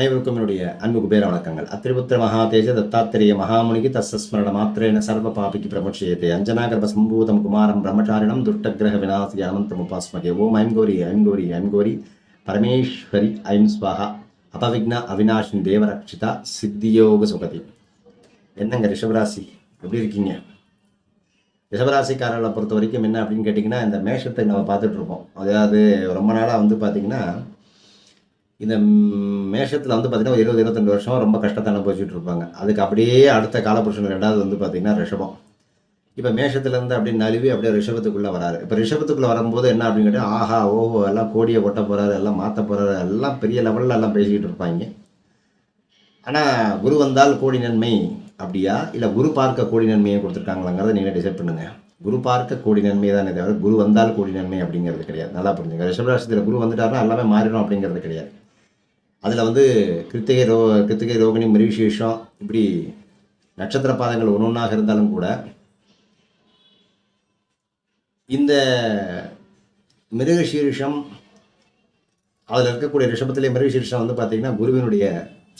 அனைவருக்கும் என்னுடைய அன்பு குபேர வணக்கங்கள் அத்திரிபுத்திர மகாதேஜ தத்தாத்திரேய மகாமுனிக்கு தஸ்ஸ்மரண மாத்திரேன சர்வ பாபிக்கு பிரமுட்சியத்தை அஞ்சனாகர்ப சம்பூதம் குமாரம் பிரம்மச்சாரிணம் துஷ்டகிரக விநாசி அனந்தம் உபாஸ்மகே. ஓம் ஐம் கோரி ஐம் கோரி ஐம் கோரி. பரமேஸ்வரி ஐம் ஸ்வாகா அபவிக்னா அவினாஷின் தேவரக்ஷிதா சித்தியோக சுகதி என்னங்க ரிஷபராசி? எப்படி இருக்கீங்க? ரிஷபராசிக்காரர்களை பொறுத்த வரைக்கும் என்ன அப்படின்னு கேட்டிங்கன்னா இந்த மேஷத்தை நம்ம பார்த்துட்ருப்போம் அதாவது ரொம்ப நாளாக வந்து பார்த்திங்கன்னா இந்த மேஷத்தில் வந்து பார்த்திங்கன்னா ஒரு இருபது இருபத்தெண்டு வருஷம் ரொம்ப கஷ்டத்தை அனுபவிச்சுட்டு இருப்பாங்க. அதுக்கு அப்படியே அடுத்த காலபுருஷன் ரெண்டாவது வந்து பார்த்திங்கன்னா ரிஷபம். இப்போ மேஷத்துலேருந்து அப்படியே நழுவி அப்படியே ரிஷபத்துக்குள்ளே வராரு. இப்போ ரிஷபத்துக்குள்ளே வரும்போது என்ன அப்படின்னு கேட்டால் ஆஹா ஓஹோ எல்லாம் கோடியை ஒட்ட போகிறாரு எல்லாம் மாற்ற போகிறாரு எல்லாம் பெரிய லெவலில் எல்லாம் பேசிக்கிட்டு இருப்பாங்க. ஆனால் குரு வந்தால் கோடி நன்மை அப்படியா? இல்லை குரு பார்க்க கோடி நன்மையை கொடுத்துருக்காங்களாங்கிறத நீங்கள் டிசைட் பண்ணுங்க. குரு பார்க்க கோடி நன்மை தானே தவிர குரு வந்தால் கோடி நன்மை அப்படிங்கிறது கிடையாது. நல்லா புரிஞ்சுங்க. ரிஷபராசத்தில் குரு வந்துட்டாருன்னா எல்லாமே மாறிடும் அப்படிங்கிறது கிடையாது. அதில் வந்து கிருத்திகை ரோ கிருத்திகை ரோகிணி மிருவிசேஷம் இப்படி நட்சத்திர பாதங்கள் ஒன்று ஒன்றாக இருந்தாலும் கூட இந்த மிருகசீரிஷம் அதில் இருக்கக்கூடிய ரிஷபத்திலே மிருகசீரிஷம் வந்து பார்த்திங்கன்னா குருவினுடைய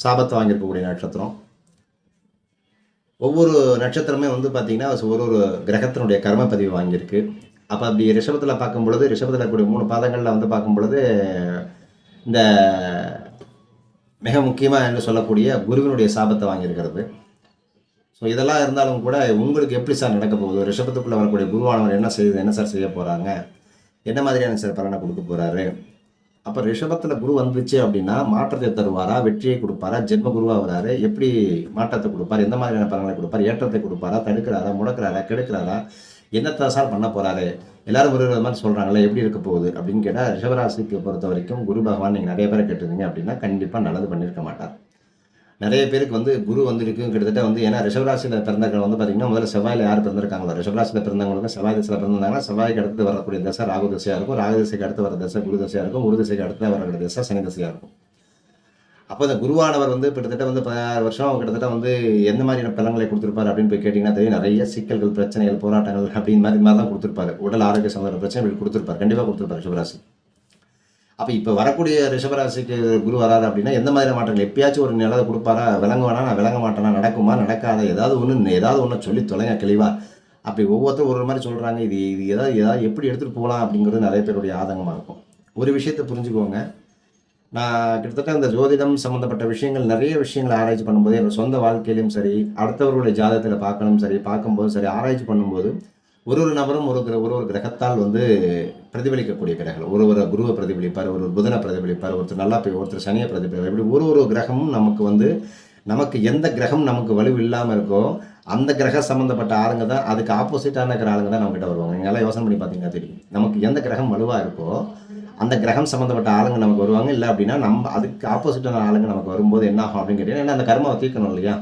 சாபத்தை வாங்கியிருக்கக்கூடிய நட்சத்திரம். ஒவ்வொரு நட்சத்திரமே வந்து பார்த்திங்கன்னா ஒரு ஒரு கிரகத்தினுடைய கர்ம பதிவு வாங்கியிருக்கு. அப்போ அப்படி ரிஷபத்தில் பார்க்கும் பொழுது ரிஷபத்தில் இருக்கக்கூடிய மூணு பாதங்களில் வந்து பார்க்கும் பொழுது இந்த மிக முக்கியமாக என்று சொல்லக்கூடிய குருவினுடைய சாபத்தை வாங்கியிருக்கிறது. ஸோ இதெல்லாம் இருந்தாலும் கூட உங்களுக்கு எப்படி சார் நடக்க போகுது? ரிஷபத்துக்குள்ளே வரக்கூடிய குருவானவர் என்ன செய்யுது என்ன சார் செய்ய போகிறாங்க என்ன மாதிரியான சார் பலனை கொடுக்க போகிறாரு அப்போ ரிஷபத்தில் குரு வந்துச்சு அப்படின்னா மாற்றத்தை தருவாரா? வெற்றியை கொடுப்பாரா? ஜென்ம குருவாக வராரு. எப்படி மாற்றத்தை கொடுப்பார்? எந்த மாதிரியான பலனை கொடுப்பார்? ஏற்றத்தை கொடுப்பாரா? தடுக்கிறாரா? முடக்கிறாரா? கெடுக்கிறாரா? என்னத்தை சார் பண்ண போகிறாரு எல்லாரும் ஒரு மாதிரி சொல்கிறாங்களே எப்படி இருக்க போகுது அப்படின்னு கேட்டால் ரிஷபராசிக்கு பொறுத்த வரைக்கும் குரு பகவான் நீங்கள் நிறைய பேரை கேட்டிருந்தீங்க அப்படின்னா கண்டிப்பாக நல்லது பண்ணியிருக்க மாட்டார். நிறைய பேருக்கு வந்து குரு வந்திருக்கு கிட்டத்தட்ட வந்து ஏன்னா ரிஷபராசியில் பிறந்தவங்க வந்து பார்த்தீங்கன்னா முதல்ல செவ்வாயில் யார் பிறந்திருக்காங்களோ ரிஷபராசியில் பிறந்தவங்களுக்கு செவ்வாய் திசையில் பிறந்தாங்கன்னா செவ்வாய்க்கு அடுத்து வரக்கூடிய தசை ராகு தசையாக இருக்கும் ராகு திசைக்கு அடுத்து வர தசை குரு தசையாக இருக்கும் குரு திசைக்கு அடுத்து வரக்கூடிய தசை சனி தசையாக இருக்கும். அப்போ இந்த குருவானவர் வந்து கிட்டத்தட்ட வந்து பதினாறு வருஷம் கிட்டத்தட்ட வந்து எந்த மாதிரியான பலன்களை கொடுத்துருப்பாரு அப்படின்னு போய் கேட்டிங்கன்னா தெரியும். நிறைய சிக்கல்கள் பிரச்சனைகள் போராட்டங்கள் அப்படின்னு மாதிரி மாதிரி தான் கொடுத்துருப்பாரு. உடல் ஆரோக்கிய சம்பந்த இப்படி கொடுத்துருப்பாரு. கண்டிப்பாக கொடுத்துருப்பாரு ரிஷபராசி. அப்போ இப்போ வரக்கூடிய ரிஷபராசிக்கு குரு வராது அப்படின்னா எந்த மாதிரி மாற்றங்கள்? எப்பயாச்சும் ஒரு நிலத்தை கொடுப்பாரா? விளங்குவானா? நான் விளங்க மாட்டேனா? நடக்குமா? நடக்காத? ஏதாவது ஒன்று ஏதாவது ஒன்று சொல்லி தொலைங்க கழிவா. அப்படி ஒவ்வொருத்தரும் ஒரு மாதிரி சொல்கிறாங்க இது இது ஏதாவது ஏதாவது எப்படி எடுத்துகிட்டு போகலாம் அப்படிங்கிறது நிறைய பேருடைய ஆதங்கமாக இருக்கும். ஒரு விஷயத்தை புரிஞ்சுக்கோங்க. நான் கிட்டத்தட்ட இந்த ஜோதிடம் சம்மந்தப்பட்ட விஷயங்கள் நிறைய விஷயங்கள் ஆராய்ச்சி பண்ணும்போது என்னோட சொந்த வாழ்க்கையிலும் சரி அடுத்தவர்களுடைய ஜாதகத்தில் பார்க்கணும் சரி பார்க்கும்போது சரி ஆராய்ச்சி பண்ணும்போது ஒரு ஒரு நபரும் ஒரு கிர- ஒரு ஒரு கிரகத்தால் வந்து பிரதிபலிக்கக்கூடிய கிரகங்கள். ஒரு ஒரு குருவை பிரதிபலிப்பார் ஒரு ஒரு புதனை பிரதிபலிப்பார் ஒருத்தர் நல்லா போய் ஒருத்தர் சனியை பிரதிபலிப்பார். இப்படி ஒரு ஒரு கிரகமும் நமக்கு வந்து நமக்கு எந்த கிரகம் நமக்கு வலு இல்லாமல் இருக்கோ அந்த கிரக சம்மந்தப்பட்ட ஆளுங்க தான் அதுக்கு ஆப்போசிட்டான இருக்கிற ஆளுங்க தான் நம்மகிட்ட வருவாங்க. நீங்க எல்லாம் யோசனை பண்ணி பார்த்தீங்கன்னா தெரியும். நமக்கு எந்த கிரகம் வலுவாக இருக்கோ அந்த கிரகம் சம்மந்தப்பட்ட ஆளுங்க நமக்கு வருவாங்க. இல்லை அப்படின்னா நம்ம அதுக்கு ஆப்போசிட்டான ஆளுங்க நமக்கு வரும்போது என்ன ஆகும் அப்படின்னு கேட்டீங்கன்னா ஏன்னா அந்த கர்மாவை தீர்க்கணும் இல்லையா?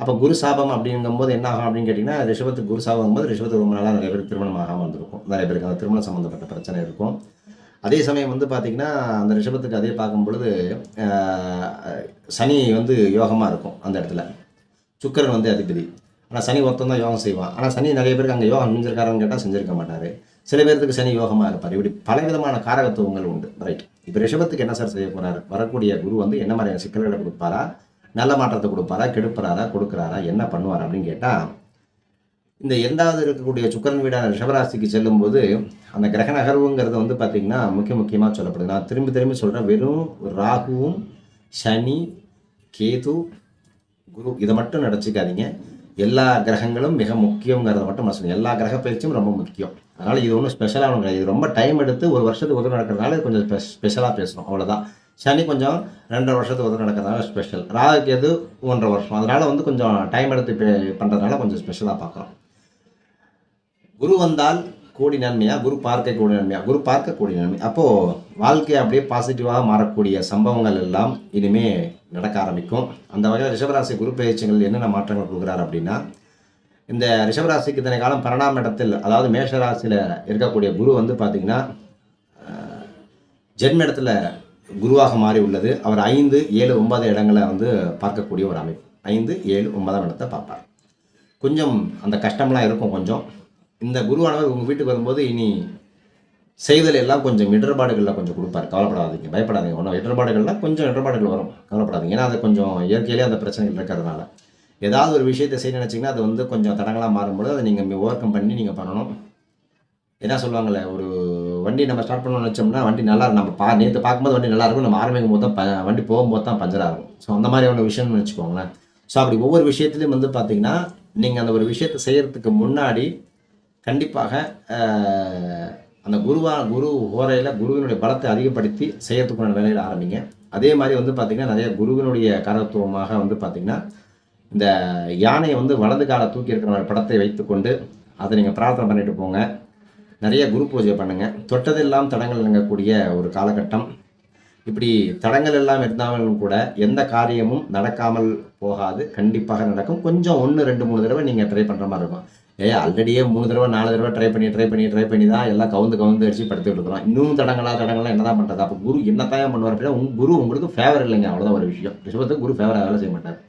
அப்போ குரு சாபம் அப்படிங்கும்போது என்ன ஆகும் அப்படின்னு கேட்டிங்கன்னா ரிஷபத்துக்கு குரு சாபம் போது ரிஷபத்துக்கு ரொம்ப நாளாக நிறைய பேருக்கு திருமணம் ஆகாமல் வந்திருக்கும் நிறைய பேருக்கு அந்த திருமணம் சம்மந்தப்பட்ட பிரச்சனை இருக்கும். அதே சமயம் வந்து பார்த்திங்கன்னா அந்த ரிஷபத்துக்கு அதே பார்க்கும் பொழுது சனி வந்து யோகமாக இருக்கும் அந்த இடத்துல. சுக்கரன் வந்து அதிபதி. ஆனால் சனி ஒருத்தன் தான் யோகம் செய்வான். ஆனால் சனி நிறைய பேருக்கு அங்கே யோகம் செஞ்சிருக்காருன்னு கேட்டால் செஞ்சுருக்க மாட்டார். சில பேர்த்துக்கு சனி யோகமாக இருப்பார். இப்படி பலவிதமான காரகத்துவங்கள் உண்டு. ரைட் இப்போ ரிஷபத்துக்கு என்ன சார் செய்ய போகிறார் வரக்கூடிய குரு வந்து என்ன மாதிரியான சிக்கல்களை கொடுப்பாரா? நல்ல மாற்றத்தை கொடுப்பாரா? கெடுப்புறாரா கொடுக்குறாரா? என்ன பண்ணுவார் அப்படின்னு கேட்டால் இந்த இரண்டாவது இருக்கக்கூடிய சுக்கரன் வீடான ரிஷபராசிக்கு செல்லும்போது அந்த கிரக நகர்வுங்கிறது வந்து பார்த்திங்கன்னா முக்கிய முக்கியமாக சொல்லப்படுது. நான் திரும்பி திரும்பி சொல்கிறேன் வெறும் ராகுவும் சனி கேது குரு இதை மட்டும் நினச்சிக்காதீங்க. எல்லா கிரகங்களும் மிக முக்கியங்கிறத மட்டும் நான் சொல்லுவேன் எல்லா கிரக பயிற்சியும் ரொம்ப முக்கியம். அதனால் இது ஒன்றும் ஸ்பெஷலாக கிடையாது. இது ரொம்ப டைம் எடுத்து ஒரு வருஷத்துக்கு ஒரு நடக்கிறதுனால இது கொஞ்சம் ஸ்பெஷலாக பேசுகிறோம் அவ்வளோதான் சனி கொஞ்சம் ரெண்டரை வருஷத்துக்கு ஒரு நடக்கிறதுனால ஸ்பெஷல் ராகுக்கு எது ஒன்றரை வருஷம். அதனால் வந்து கொஞ்சம் டைம் எடுத்து பே- பண்ணுறதுனால கொஞ்சம் ஸ்பெஷலாக பார்க்குறோம். குரு வந்தால் கூடி நன்மையா? குரு பார்க்க கூடிய நன்மையா? குரு பார்க்க கூடிய நன்மை. அப்போது வாழ்க்கை அப்படியே பாசிட்டிவாக மாறக்கூடிய சம்பவங்கள் எல்லாம் இனிமேல் நடக்க ஆரம்பிக்கும். அந்த வகையில் ரிஷபராசி குரு பயிற்சிகள் என்னென்ன மாற்றங்கள் கொடுக்குறாரு அப்படின்னா இந்த ரிஷபராசிக்கு இத்தனை காலம் பன்னெண்டாம் இடத்தில் அதாவது மேஷராசியில் இருக்கக்கூடிய குரு வந்து பார்த்திங்கன்னா ஜென்ம இடத்துல குருவாக மாறி உள்ளது. அவர் ஐந்து ஏழு ஒன்பது இடங்களை வந்து பார்க்கக்கூடிய ஒரு அமைப்பு. ஐந்து ஏழு ஒன்பதாம் இடத்தை பார்ப்பார். கொஞ்சம் அந்த கஷ்டம்லாம் இருக்கும் கொஞ்சம். இந்த குருவானவர் உங்கள் வீட்டுக்கு வரும்போது இனி செய்தல் எல்லாம் கொஞ்சம் இடர்பாடுகளில் கொஞ்சம் கொடுப்பார். கவலைப்படாதீங்க பயப்படாதீங்க. ஒன்றும் இடர்பாடுகளில் கொஞ்சம் இடர்பாடுகள் வரும். கவலைப்படாதீங்க. ஏன்னா அது கொஞ்சம் இயற்கையிலே அந்த பிரச்சனைகள் இருக்கிறதுனால. ஏதாவது ஒரு விஷயத்தை செய்ய நினச்சிங்கன்னா அது வந்து கொஞ்சம் தடங்களாக மாறும்பொழுது அதை நீங்கள் ஓவர் கம் பண்ணி நீங்கள் பண்ணணும். என்ன சொல்லுவாங்கல்ல ஒரு வண்டி நம்ம ஸ்டார்ட் பண்ணணும்னு வச்சோம்னா வண்டி நல்லா நம்ம பா நேற்று பார்க்கும்போது வண்டி நல்லா இருக்கும். நம்ம ஆரம்பிக்கும் போது தான் ப வண்டி போகும்போது தான் பஞ்சராக இருக்கும் ஸோ அந்த மாதிரியான விஷயம்னு வச்சுக்கோங்களேன் ஸோ அப்படி ஒவ்வொரு விஷயத்துலையும் வந்து பார்த்திங்கன்னா நீங்கள் அந்த ஒரு விஷயத்தை செய்கிறதுக்கு முன்னாடி கண்டிப்பாக அந்த குருவா குரு ஹோரையில் குருவினுடைய பலத்தை அதிகப்படுத்தி செய்கிறதுக்குள்ள வேலையில் ஆரம்பிங்க. அதே மாதிரி வந்து பார்த்திங்கன்னா நிறைய குருவினுடைய கரத்துவமாக வந்து பார்த்திங்கன்னா இந்த யானையை வந்து வலது காலை தூக்கி இருக்கிற படத்தை வைத்துக்கொண்டு அதை நீங்கள் பிரார்த்தனை பண்ணிட்டு போங்க. நிறைய குரு பூஜை பண்ணுங்கள் தொட்டதெல்லாம் தடங்கள் இறங்கக்கூடிய ஒரு காலகட்டம். இப்படி தடங்கள் எல்லாம் இருந்தாலும் கூட எந்த காரியமும் நடக்காமல் போகாது. கண்டிப்பாக நடக்கும். கொஞ்சம் ஒன்று ரெண்டு மூணு தடவை நீங்கள் ட்ரை பண்ணுற மாதிரி இருக்கும். ஏ ஆல்ரெடியே மூணு தடவை நாலு தடவை ட்ரை பண்ணி ட்ரை பண்ணி ட்ரை பண்ணி தான் எல்லாம் கவுந்து கவுந்து அடிச்சு படுத்துட்டு இருக்கிறோம். இன்னும் தடங்களா என்ன தான் பண்ணுறது அப்போ குரு என்னத்தான் பண்ணுவார் அப்படின்னா உங்கள் குரு உங்களுக்கு ஃபேவர் இல்லைங்க. அவ்வளோதான் ஒரு விஷயம். ரிஷபத்துக்கு குரு ஃபேவராக வேலை செய்ய மாட்டார்.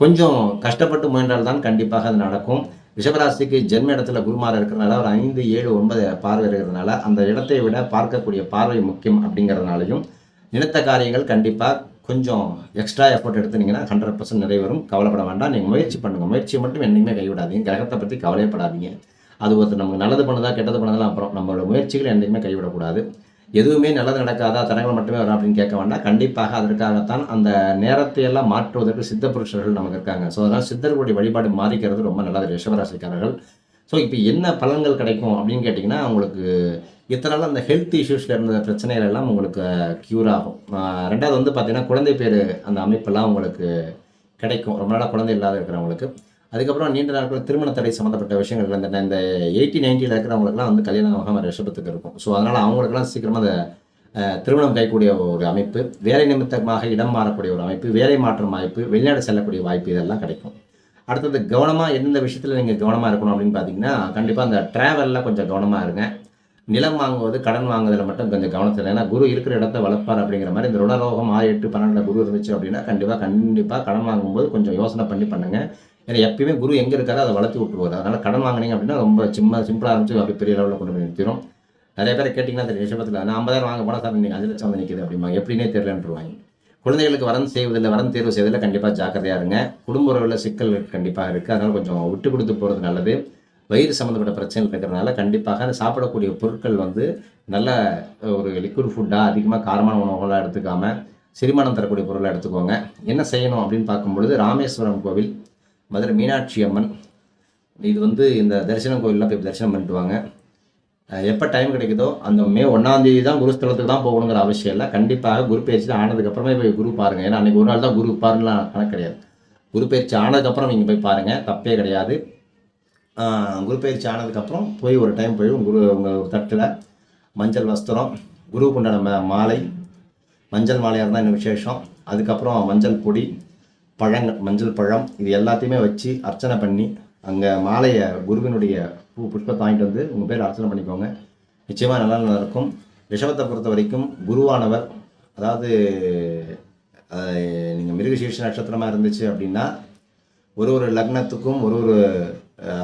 கொஞ்சம் கஷ்டப்பட்டு முயன்றால் தான் கண்டிப்பாக அது நடக்கும். ரிஷபராசிக்கு ஜென்ம இடத்துல குருமார் இருக்கிறனால ஒரு ஐந்து ஏழு ஒன்பது பார்வை இருக்கிறதுனால அந்த இடத்தை விட பார்க்கக்கூடிய பார்வை முக்கியம் அப்படிங்கிறதுனாலையும் நினைத்த காரியங்கள் கண்டிப்பாக கொஞ்சம் எக்ஸ்ட்ரா எஃபோர்ட் எடுத்துனீங்கன்னா ஹண்ட்ரட் பர்சன்ட் நிறைவேறும். கவலைப்பட வேண்டாம். நீங்கள் முயற்சி பண்ணுங்கள் முயற்சியை மட்டும் என்றைக்குமே கைவிடாதீங்க. கிரகத்தை பற்றி கவலையப்படாதீங்க. அது ஒருத்தர் நமக்கு நல்லது பண்ணதா கெட்டது பண்ணதெல்லாம் அப்புறம் நம்மளோட முயற்சிகள் என்றைக்குமே கைவிடக்கூடாது. எதுவுமே நல்லது நடக்காதா தடங்கள் மட்டுமே வரும் அப்படின்னு கேட்க வேண்டாம். கண்டிப்பாக அதற்காகத்தான் அந்த நேரத்தை எல்லாம் மாற்றுவதற்கு சித்த புருஷர்கள் நமக்கு இருக்காங்க. ஸோ அதனால் சித்தர்களுடைய வழிபாடு மாறிக்கிறது ரொம்ப நல்லது ரிஷபராசிக்காரர்கள். ஸோ இப்போ என்ன பலன்கள் கிடைக்கும் அப்படின்னு கேட்டிங்கன்னா உங்களுக்கு இத்தனை நாள் அந்த ஹெல்த் இஷ்யூஸில் இருந்த பிரச்சனைகள் எல்லாம் உங்களுக்கு க்யூர் ஆகும். ரெண்டாவது வந்து பார்த்திங்கன்னா குழந்தை பேர் அந்த அமைப்பெல்லாம் உங்களுக்கு கிடைக்கும். ரொம்ப நாளாக குழந்தை இல்லாத இருக்கிறவங்களுக்கு. அதுக்கப்புறம் நீண்ட நாட்கள் திருமண தடை சம்மந்தப்பட்ட விஷயங்கள் இந்த இந்த எயிட்டி நைன்ட்டியில் இருக்கிறவங்களுக்குலாம் வந்து கல்யாணம் ஆகாமல் ரிஷபத்துக்கு இருக்கும். ஸோ அதனால் அவங்களுக்குலாம் சீக்கிரமாக அந்த திருமணம் கைக்கூடிய ஒரு அமைப்பு வேலை நிமித்தமாக இடம் மாறக்கூடிய ஒரு அமைப்பு வேலை மாற்றம் வாய்ப்பு வெளிநாடு செல்லக்கூடிய வாய்ப்பு இதெல்லாம் கிடைக்கும். அடுத்தது கவனமாக எந்தெந்த விஷயத்தில் நீங்கள் கவனமாக இருக்கணும் அப்படின்னு பார்த்தீங்கன்னா கண்டிப்பாக அந்த ட்ராவலில் கொஞ்சம் கவனமாக இருங்க. நிலம் வாங்குவது கடன் வாங்குவதில் மட்டும் கொஞ்சம் கவனத்தில் ஏன்னா குரு இருக்கிற இடத்த வளர்ப்பார் அப்படிங்கிற மாதிரி இந்த ருணரோகம் ஆறு எட்டு பன்னெண்டு குரு இருந்துச்சு அப்படின்னா கண்டிப்பாக கண்டிப்பாக கடன் வாங்கும்போது கொஞ்சம் யோசனை பண்ணி பண்ணுங்கள் ஏன்னா எப்பயுமே குரு எங்கே இருக்காரோ அதை வளர்த்து விட்டுருவார். அதனால் கடன் வாங்குனீங்க அப்படின்னா ரொம்ப சிம்மா சிம்பிளாக ஆரம்பிச்சு அப்படி பெரிய லெவலில் கொண்டு போய் நிறுத்திடும் நிறைய பேர் கேட்டிங்கன்னா தெரியும் ரிஷபத்தில் நான் ஐம்பதாயிரம் வாங்க போனால் சார் நீங்கள் அஞ்சு லட்சம் வந்து அப்படிமா எப்படின்னே தெரியலன்றுவாங்க. குழந்தைகளுக்கு வரன் செய்வதில் வரன் தேர்வு செய்வதில் கண்டிப்பாக ஜாக்கிரதையாக இருங்க. குடும்ப உறவில் சிக்கல் கண்டிப்பாக இருக்குது அதனால் கொஞ்சம் விட்டு கொடுத்து போகிறது நல்லது. வயிறு சம்மந்தப்பட்ட பிரச்சனைகள் இருக்கிறதுனால கண்டிப்பாக அந்த சாப்பிடக்கூடிய பொருட்கள் வந்து நல்ல ஒரு லிக்விட் ஃபுட்டாக அதிகமாக காரமான உணவுகளாக எடுத்துக்காமல் செரிமானம் தரக்கூடிய பொருளாக எடுத்துக்கோங்க. என்ன செய்யணும் அப்படின்னு பார்க்கும்பொழுது ராமேஸ்வரம் கோவில் மதுரை மீனாட்சி அம்மன். இது வந்து இந்த தரிசனம் கோயிலெலாம் போய் தரிசனம் பண்ணிட்டு வாங்க எப்போ டைம் கிடைக்குதோ அந்த மே ஒன்றாந்தேதி தான் குருஸ்தலத்துக்கு தான் போகணுங்கிற அவசியம் இல்லை. கண்டிப்பாக குரு பயிற்சி ஆனதுக்கப்புறமே போய் குரு பாருங்கள் ஏன்னா அன்றைக்கி ஒரு நாள் தான் குரு பாருலாம் கணக்கு கிடையாது. குரு பயிற்சி ஆனதுக்கப்புறம் நீங்கள் போய் பாருங்கள் தப்பே கிடையாது. குரு பயிற்சி ஆனதுக்கப்புறம் போய் ஒரு டைம் போய் குரு உங்கள் தட்டில் மஞ்சள் வஸ்திரம் குருவுக்குண்டான ம- மாலை மஞ்சள் மாலையாக இருந்தால் இன்னும் விசேஷம்? அதுக்கப்புறம் மஞ்சள் பொடி பழங்கள் மஞ்சள் பழம் இது எல்லாத்தையுமே வச்சு அர்ச்சனை பண்ணி அங்கே மாலையை குருவினுடைய பூ புஷ்பத்தை வாங்கிட்டு வந்து உங்கள் பேர் அர்ச்சனை பண்ணிக்கோங்க. நிச்சயமாக நல்லா நடக்கும் ரிஷபத்தை பொறுத்த வரைக்கும் குருவானவர் அதாவது நீங்கள் மிருகசீர்ஷ நட்சத்திரமாக இருந்துச்சு அப்படின்னா ஒரு ஒரு லக்னத்துக்கும் ஒரு ஒரு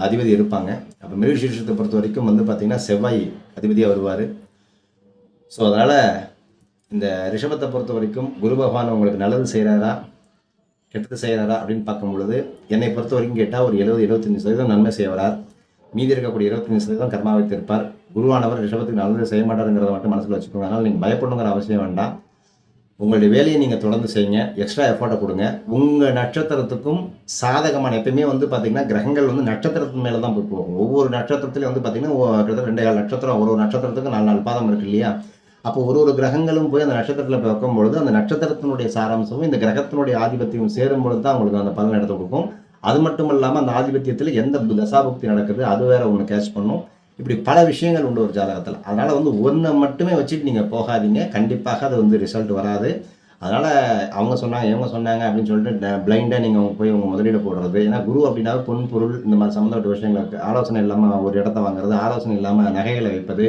அதிபதி இருப்பாங்க. அப்போ மிருகசீர்ஷத்தை பொறுத்த வரைக்கும் வந்து பார்த்திங்கன்னா செவ்வாய் அதிபதியாக வருவார். ஸோ அதனால் இந்த ரிஷபத்தை பொறுத்த வரைக்கும் குரு பகவான் உங்களுக்கு நல்லது செய்கிறாரா கெட்டது செய்கிறாரா அப்படின்னு பார்க்கும் பொழுது என்னை பொறுத்த வரைக்கும் கேட்டால் ஒரு எழுபது எழுபத்தஞ்சு சதவீதம் நன்மை செய்வார் மீதி இருக்கக்கூடிய இருபத்தஞ்சு சதவீதம் கர்மா வைத்திருப்பார். குருவானவர் ரிஷபத்துக்கு நல்லது செய்ய மாட்டாருங்கிறத மட்டும் மனசில் வச்சுக்கோங்க. அதனால் நீங்கள் பயப்படணுங்கிற அவசியம் வேண்டாம். உங்களுடைய வேலையை நீங்கள் தொடர்ந்து செய்யுங்க. எக்ஸ்ட்ரா எஃபோர்ட்டை கொடுங்க. உங்கள் நட்சத்திரத்துக்கும் சாதகமான எப்பயுமே வந்து பார்த்தீங்கன்னா கிரகங்கள் வந்து நட்சத்திரத்து மேலே தான் போய் போகும். ஒவ்வொரு நட்சத்திரத்துலையும் வந்து பார்த்தீங்கன்னா கிட்டத்தட்ட ரெண்டு நட்சத்திரம் ஒரு ஒரு நட்சத்திரத்துக்கு நாலு நாலு பாதம் இருக்கு இல்லையா? அப்போ ஒரு ஒரு கிரகங்களும் போய் அந்த நட்சத்திரத்தில் போய் வைக்கும் பொழுது அந்த நட்சத்திரத்தினுடைய சாராம்சமும் இந்த கிரகத்தினுடைய ஆதிபத்தியம் சேரும் பொழுது தான் உங்களுக்கு அந்த பலன் எடுத்து கொடுக்கும். அது மட்டும் இல்லாமல் அந்த ஆதிபத்தியத்தில் எந்த தசாபக்தி நடக்குது அது வேற ஒன்று கேட்ச் பண்ணும். இப்படி பல விஷயங்கள் உண்டு ஒரு ஜாதகத்தில். அதனால் வந்து ஒன்றை மட்டுமே வச்சுட்டு நீங்கள் போகாதீங்க. கண்டிப்பாக அது வந்து ரிசல்ட் வராது. அதனால் அவங்க சொன்னாங்க இவங்க சொன்னாங்க அப்படின்னு சொல்லிட்டு பிளைண்டாக நீங்கள் அவங்க போய் அவங்க முதலீடு போடுறது. ஏன்னா குரு அப்படின்னா பொன் பொருள் இந்த மாதிரி சம்மந்தப்பட்ட விஷயங்கள் ஆலோசனை இல்லாமல் ஒரு இடத்த வாங்குறது ஆலோசனை இல்லாமல் நகைகளை வைப்பது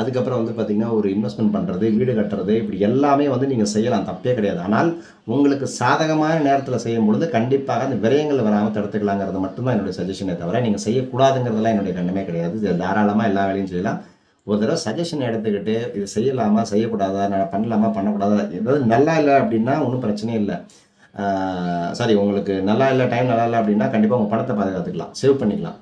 அதுக்கப்புறம் வந்து பார்த்திங்கன்னா ஒரு இன்வெஸ்ட்மெண்ட் பண்ணுறது வீடு கட்டுறது இப்படி எல்லாமே வந்து நீங்கள் செய்யலாம். தப்பே கிடையாது. ஆனால் உங்களுக்கு சாதகமான நேரத்தில் செய்யும் பொழுது கண்டிப்பாக அந்த விரயங்கள் வராமல் தடுத்துக்கலாங்கிறது மட்டும்தான் என்னுடைய சஜஷனே தவிர நீங்கள் செய்யக்கூடாதுங்கிறதெல்லாம் என்னுடைய எண்ணமே கிடையாது. இது தாராளமாக எல்லா வேலையும் செய்யலாம். ஒரு தடவை சஜஷன் எடுத்துக்கிட்டு இது செய்யலாமா செய்யக்கூடாதா நான் பண்ணலாமா பண்ணக்கூடாதா ஏதாவது நல்லா இல்லை அப்படின்னா ஒன்றும் பிரச்சனையே இல்லை. சாரி உங்களுக்கு நல்லா இல்லை டைம் நல்லா இல்லை அப்படின்னா கண்டிப்பாக உங்கள் பணத்தை பாதுகாத்துக்கலாம். சேவ் பண்ணிக்கலாம்.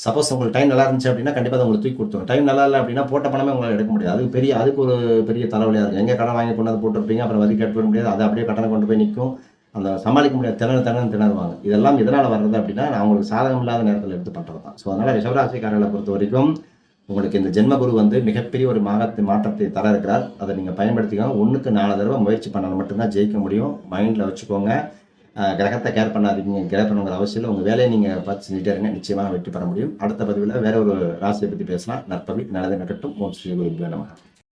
சப்போஸ் உங்களுக்கு டைம் நல்லா இருந்துச்சு அப்படின்னா கண்டிப்பாக அதை உங்களுக்கு தூக்கி கொடுத்துரும். டைம் நல்லா இல்லை அப்படின்னா போட்ட பணமே உங்களால் எடுக்க முடியாது. அதுக்கு பெரிய அதுக்கு ஒரு பெரிய தலைவலியாக இருக்கும். எங்கே கடன் வாங்கி கொண்டு வந்து போட்டுருப்பீங்க? அப்புறம் வரி கட்ட முடியாது. அதை அப்படியே கடனை கொண்டு போய் நிற்கும் அந்த சமாளிக்க முடியாது. திணறு திணறு திணறுவாங்க. இதெல்லாம் எதனால் வர்றது அப்படின்னா நான் உங்களுக்கு சாதகம் இல்லாத நேரத்தில் எடுத்து பண்ணுறது தான் ஸோ அதனால் ரிஷவராசிக்காரர்களை பொறுத்த வரைக்கும் உங்களுக்கு இந்த ஜென்மகுரு வந்து மிகப்பெரிய ஒரு மாகத்தை மாற்றத்தை தர இருக்கிறார் அதை நீங்கள் பயன்படுத்திக்கோங்க. ஒன்றுக்கு நாலு தடவை முயற்சி பண்ணால் மட்டும்தான் ஜெயிக்க முடியும். மைண்டில் வச்சுக்கோங்க. கிரகத்தை கேர் பண்ணாதீங்க கேர் பண்ணுங்கிற அவசியம் இல்லை. உங்கள் வேலையை நீங்கள் பார்த்து செஞ்சுட்டே இருங்க. நிச்சயமாக வெற்றி பெற முடியும். அடுத்த பதிவில் வேற ஒரு ராசியை பற்றி பேசலாம். நற்பவி நல்லது நடக்கட்டும். ஓம் ஸ்ரீ குரு நமகா.